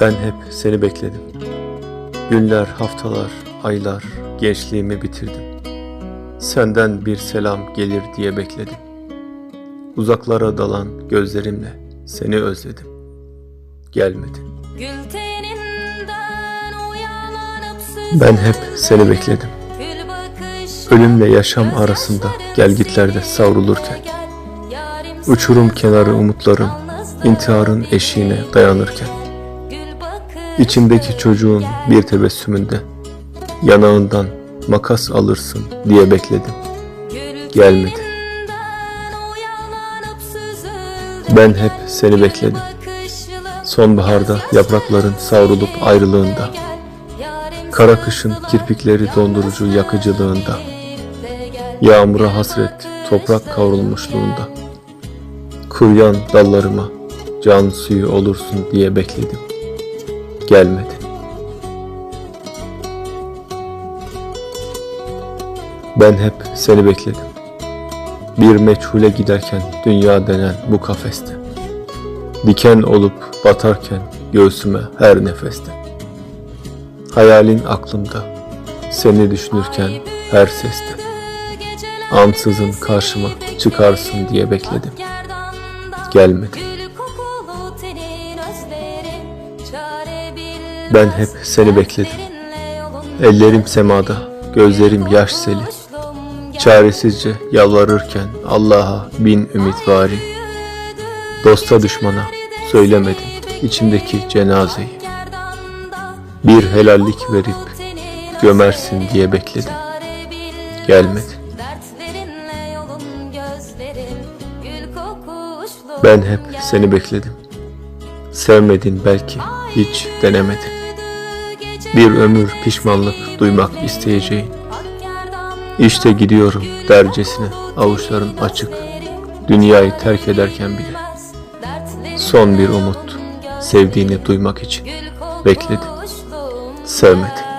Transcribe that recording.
Ben hep seni bekledim. Günler, haftalar, aylar gençliğimi bitirdim. Senden bir selam gelir diye bekledim. Uzaklara dalan gözlerimle seni özledim. Gelmedi. Gül teninden Ben hep seni bekledim. Ölümle yaşam arasında gelgitlerde savrulurken, uçurum kenarı umutlarım intiharın eşiğine dayanırken, içimdeki çocuğun bir tebessümünde yanağından makas alırsın diye bekledim. Gelmedi. Ben hep seni bekledim. Sonbaharda yaprakların savrulup ayrılığında, kara kışın kirpikleri dondurucu yakıcılığında, yağmura hasret toprak kavrulmuşluğunda, kuruyan dallarıma can suyu olursun diye bekledim. Gelmedi. Ben hep seni bekledim. Bir meçhule giderken dünya denen bu kafeste. Diken olup batarken göğsüme her nefeste. Hayalin aklımda, seni düşünürken her seste. Ansızın karşıma çıkarsın diye bekledim. Gelmedi. Ben hep seni bekledim. Ellerim semada, gözlerim yaş seli. Çaresizce yalvarırken Allah'a bin ümit vari. Dosta düşmana söylemedim içimdeki cenazeyi. Bir helallik verip gömersin diye bekledim. Gelmedi. Ben hep seni bekledim. Sevmedin belki, hiç denemedin. Bir ömür pişmanlık duymak isteyeceğin. İşte gidiyorum dercesine avuçların açık. Dünyayı terk ederken bile son bir umut sevdiğini duymak için bekledim. Sevmedi.